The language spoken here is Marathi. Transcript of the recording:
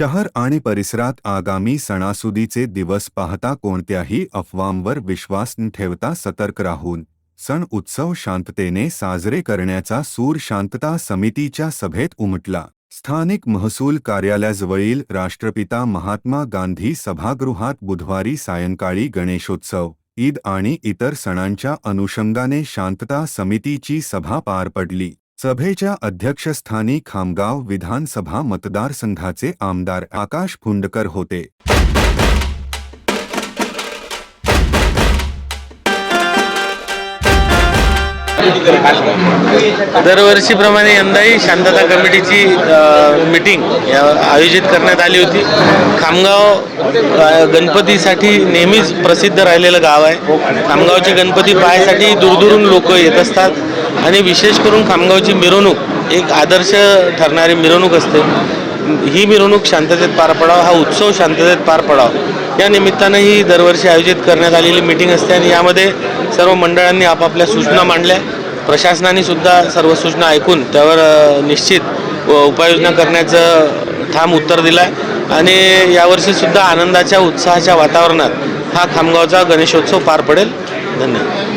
शहर आणि परिसरात आगामी सणासुदीचे दिवस पाहता कोणत्याही अफवांवर विश्वास न ठेवता सतर्क राहून सण उत्सव शांततेने साजरे करण्याचा सूर शांतता समितीच्या सभेत उमटला. स्थानिक महसूल कार्यालयाजवळील राष्ट्रपिता महात्मा गांधी सभागृहात बुधवारी सायंकाळी गणेशोत्सव ईद आणि इतर सणांच्या अनुषंगाने शांतता समितीची सभा पार पडली. सभेच्या अध्यक्षस्थानी खामगाव विधानसभा मतदारसंघाचे आमदार आकाश फुंडकर होते. दरवर्षीप्रमाणे यंदाही शांतता कमिटीची मीटिंग आयोजित करण्यात आली होती. खामगाव गणपतीसाठी नेहमीच प्रसिद्ध राहिलेलं गाव आहे. खामगावचे गणपती पाहायसाठी दूरदूरून लोक येत असतात. आणि विशेष करून खामगावची मिरवणूक एक आदर्श ठरणारी मिरवणूक असते. ही मिरवणूक शांततेत पार पडावं हा उत्सव शांततेत पार पडावा. या निमित्तानं ही दरवर्षी आयोजित करण्यात आलेली मीटिंग असते आणि यामध्ये सर्व मंडळांनी आपापल्या सूचना मांडल्या. प्रशासनाने सुद्धा सर्व सूचना ऐकून त्यावर निश्चित व उपाययोजना करण्याचं ठाम उत्तर दिलं आहे आणि यावर्षी सुद्धा आनंदाच्या उत्साहाच्या वातावरणात हा खामगावचा गणेशोत्सव पार पडेल. धन्यवाद.